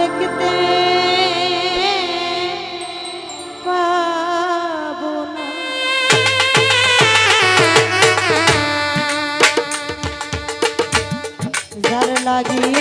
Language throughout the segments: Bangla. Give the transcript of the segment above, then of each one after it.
দেখতে লাগিয়ে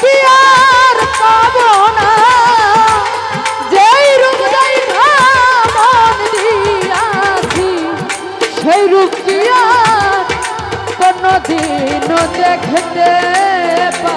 কি আর পাবো না। যেই রূপ দেখা মন দিয়াছি, সেই রূপ কি আর কোনদিনও দেখতে পা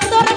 doctor.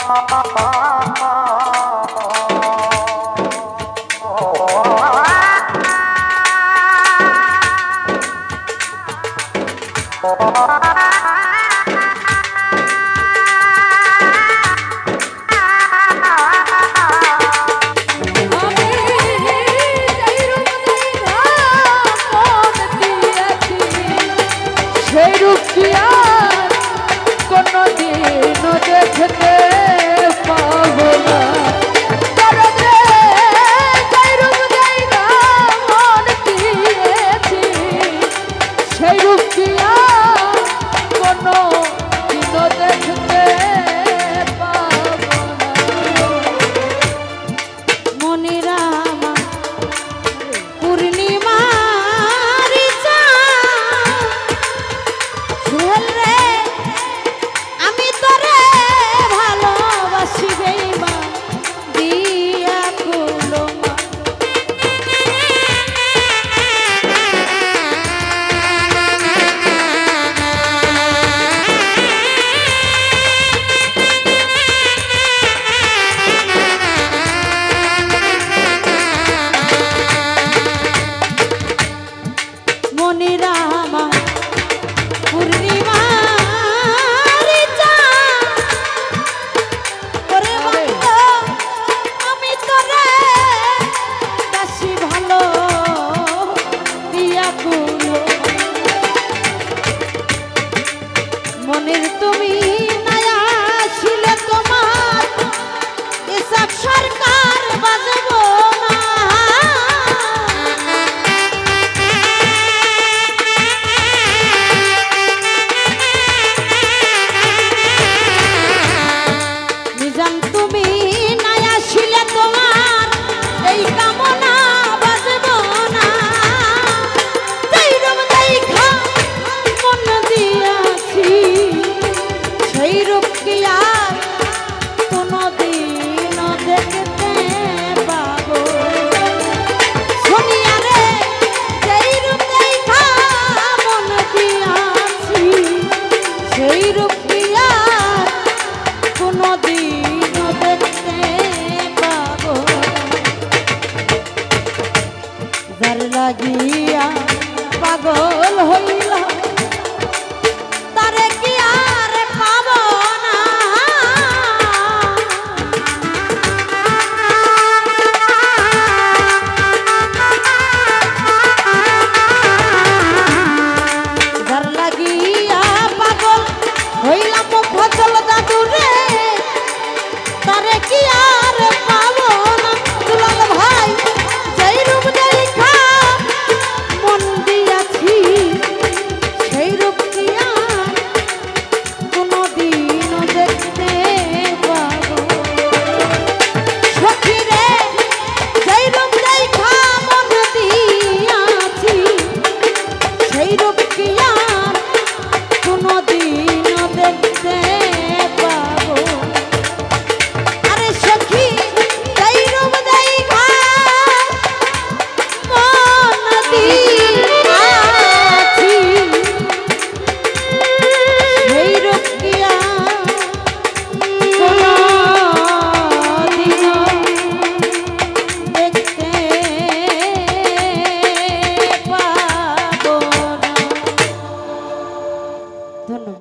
আমি